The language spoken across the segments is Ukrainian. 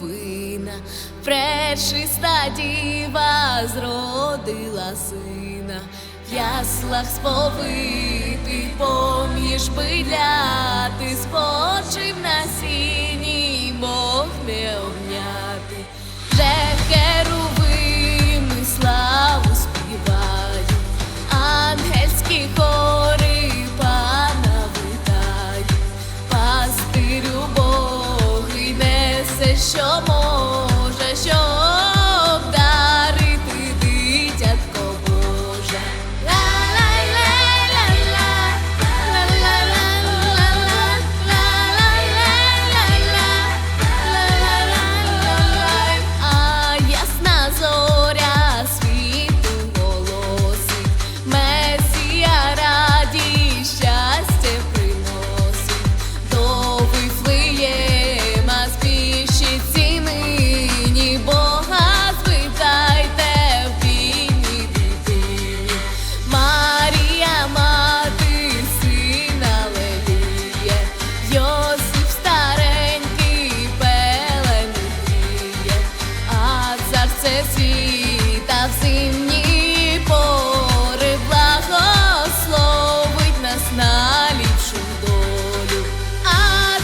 дивина, пречиста діва зродила сина, в яслах сповити, поміж биляти. show more. Світа в пори благословить нас на долю. А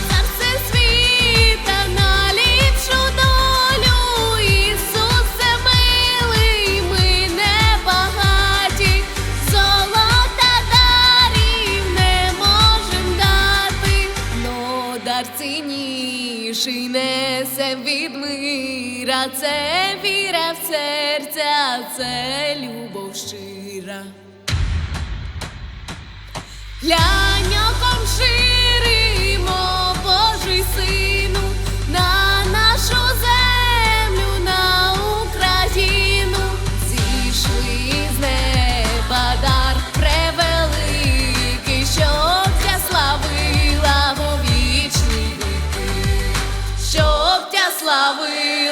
царце світа на долю, Ісусе милий, ми не багаті, золота дарів не можем дати, но дар цінніший несе від мира, це віра в серця, це любов щира. Глянь оком слави.